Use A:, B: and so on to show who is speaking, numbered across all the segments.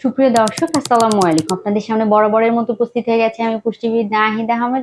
A: সুপ্রিয় দর্শক, আসসালামু আলাইকুম। আপনাদের সামনে বরাবরের মতো উপস্থিত হয়ে গেছে আমি পুষ্টিবিদ নাহিদ আহমেদ।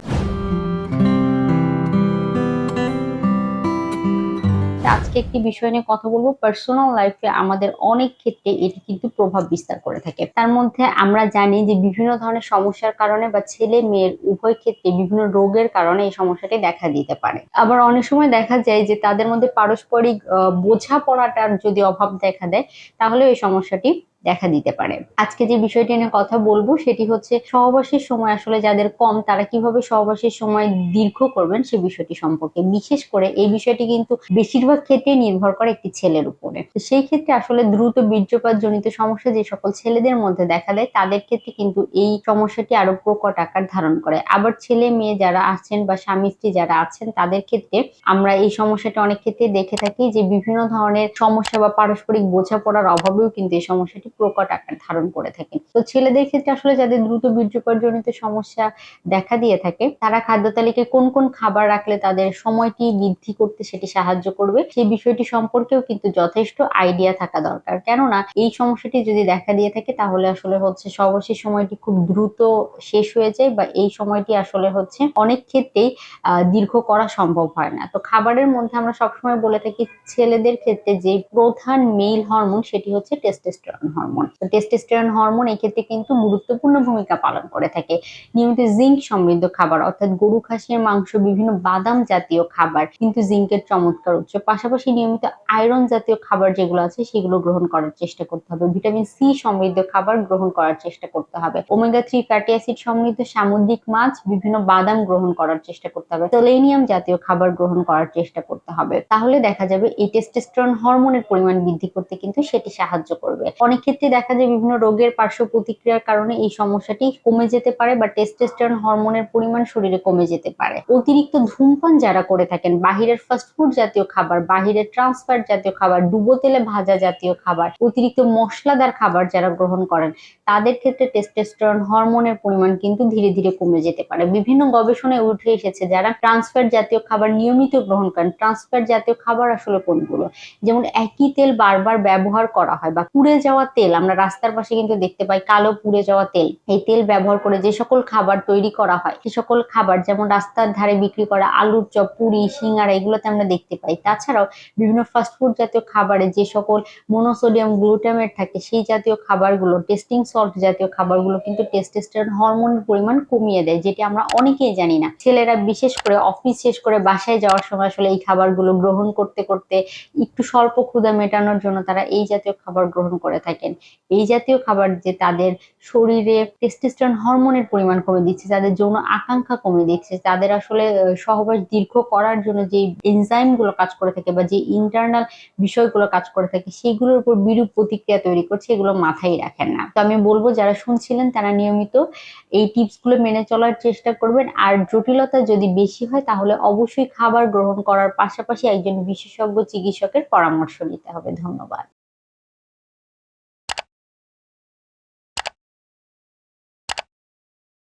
A: আজকে একটি বিষয় নিয়ে কথা বলব। পার্সোনাল লাইফে আমাদের অনেক ক্ষেত্রে এটি কিন্তু প্রভাব বিস্তার করে থাকে। তার মধ্যে আমরা জানি যে বিভিন্ন ধরনের সমস্যার কারণে বা ছেলে মেয়ের উভয় ক্ষেত্রে বিভিন্ন রোগের কারণে এই সমস্যাটি দেখা দিতে পারে। আবার অনেক সময় দেখা যায় যে তাদের মধ্যে পারস্পরিক বোঝাপড়াটার যদি অভাব দেখা দেয় তাহলে এই সমস্যাটি দেখা দিতে পারে। আজকে যে বিষয়টি নিয়ে কথা বলব সেটি হচ্ছে সহবাসের সময় আসলে যাদের কম, তারা কীভাবে সহবাসের সময় দীর্ঘ করবেন সে বিষয়টি সম্পর্কে। বিশেষ করে এই বিষয়টি কিন্তু বেশিরভাগ ক্ষেত্রে নির্ভর করে একটি ছেলের উপরে। সেই ক্ষেত্রে আসলে দ্রুত বীর্যপাত জনিত সমস্যা যে সকল ছেলেদের মধ্যে দেখা দেয়, তাদের ক্ষেত্রে কিন্তু এই সমস্যাটি আরও প্রকট আকার ধারণ করে। আবার ছেলে মেয়ে যারা আছেন বা স্বামী স্ত্রী যারা আছেন, তাদের ক্ষেত্রে আমরা এই সমস্যাটা অনেক ক্ষেত্রে দেখে থাকি যে বিভিন্ন ধরনের সমস্যা বা পারস্পরিক বোঝাপড়ার অভাবেও কিন্তু এই সমস্যাটি প্রকট আকার ধারণ করে থাকে। তো ছেলেদের ক্ষেত্রে আসলে যাদের দ্রুত বীর্যপাত জনিত সমস্যা দেখা দিয়ে থাকে, তারা খাদ্য তালিকায় কোন কোন খাবার রাখলে তাদের সময়টি বৃদ্ধি করতে সেটি সাহায্য করবে, সেই বিষয়টি সম্পর্কেও কিন্তু যথেষ্ট আইডিয়া থাকা দরকার। কেননা এই সমস্যাটি যদি দেখা দিয়ে থাকে, তাহলে আসলে হচ্ছে সর্বশেষ সময়টি খুব দ্রুত শেষ হয়ে যায় বা এই সময়টি আসলে হচ্ছে অনেক ক্ষেত্রেই দীর্ঘ করা সম্ভব হয় না। তো খাবারের মধ্যে আমরা সবসময় বলে থাকি, ছেলেদের ক্ষেত্রে যে প্রধান মেইল হরমোন সেটি হচ্ছে টেস্টোস্টেরন হরমোন তো টেস্টোস্টেরন হরমোন এই ক্ষেত্রে কিন্তু গুরুত্বপূর্ণ ভূমিকা পালন করে থাকে। নিয়মিত জিঙ্ক সমৃদ্ধ খাবার, অর্থাৎ গরু, খাসির, মাংস, বিভিন্ন বাদাম জাতীয় খাবার, কিন্তু জিঙ্কের চমৎকার উৎস। পাশাপাশি নিয়মিত আয়রন জাতীয় খাবার যেগুলো আছে, সেগুলো গ্রহণ করার চেষ্টা করতে হবে। ভিটামিন সি সমৃদ্ধ খাবার গ্রহণ করার চেষ্টা করতে হবে। ওমেগা থ্রি ফ্যাটি অ্যাসিড সমৃদ্ধ সামুদ্রিক মাছ, বিভিন্ন বাদাম গ্রহণ করার চেষ্টা করতে হবে। সেলেনিয়াম জাতীয় খাবার গ্রহণ করার চেষ্টা করতে হবে। তাহলে দেখা যাবে এই টেস্টোস্টেরন হরমোনের পরিমাণ বৃদ্ধি করতে কিন্তু সেটি সাহায্য করবে। অনেক ক্ষেত্রে দেখা যায় বিভিন্ন রোগের পার্শ্ব প্রতিক্রিয়ার কারণে এই সমস্যাটি কমে যেতে পারে বা টেস্টোস্টেরন হরমোনের পরিমাণ শরীরে কমে যেতে পারে। অতিরিক্ত ধূমপান যারা করে থাকেন, বাহিরের ফাস্টফুড জাতীয় খাবার, বাহিরের ট্রান্সফার জাতীয় খাবার, ডুবো তেলে ভাজা জাতীয় খাবার, অতিরিক্ত মশলাদার খাবার যারা গ্রহণ করেন, তাদের ক্ষেত্রে টেস্টোস্টেরন হরমোনের পরিমাণ কিন্তু ধীরে ধীরে কমে যেতে পারে। বিভিন্ন গবেষণায় উঠে এসেছে যারা ট্রান্সফার জাতীয় খাবার নিয়মিত গ্রহণ করেন ট্রান্সফার জাতীয় খাবার আসলে কোনগুলো? যেমন একই তেল বারবার ব্যবহার করা হয় বা পুড়ে যাওয়া তেল, আমরা রাস্তার পাশে কিন্তু দেখতে পাই কালো পুড়ে যাওয়া তেল। এই তেল ব্যবহার করে যে সকল খাবার তৈরি করা হয়, সে সকল খাবার যেমন রাস্তার ধারে বিক্রি করা আলুর চপ, পুরি, সিঙ্গারা, এগুলোতে আমরা দেখতে পাই। তাছাড়াও বিভিন্ন ফাস্টফুড জাতীয় খাবারে যে সকল মনোসোডিয়াম গ্লুটামেট থাকে, সেই জাতীয় খাবারগুলো টেস্টিং সল্ট জাতীয় খাবারগুলো কিন্তু টেস্টোস্টেরন হরমোনের পরিমাণ কমিয়ে দেয়, যেটি আমরা অনেকেই জানি না। ছেলেরা বিশেষ করে অফিস শেষ করে বাসায় যাওয়ার সময় আসলে এই খাবারগুলো গ্রহণ করতে করতে একটু স্বল্প ক্ষুধা মেটানোর জন্য তারা এই জাতীয় খাবার গ্রহণ করে থাকেন। এই জাতীয় খাবার যে তাদের শরীরে টেস্টোস্টেরন হরমোনের পরিমাণ কমে দিচ্ছে, তাদের যৌন আকাঙ্ক্ষা কমে দিচ্ছে, তাদের আসলে সহবাস দীর্ঘ করার জন্য যে এনজাইমগুলো কাজ করে থাকে বা যে ইন্টারনাল বিষয়গুলো কাজ করে থাকে, সেগুলোর উপর বিরূপ প্রতিক্রিয়া তৈরি করছে, এগুলো মাথায় রাখেন না। তো আমি বলব, যারা শুনছিলেন তারা নিয়মিত এই টিপসগুলো মেনে চলার চেষ্টা করবেন। আর জটিলতা যদি বেশি হয়, তাহলে অবশ্যই খাবার গ্রহণ করার পাশাপাশি একজন বিশেষজ্ঞ চিকিৎসকের পরামর্শ নিতে হবে। ধন্যবাদ।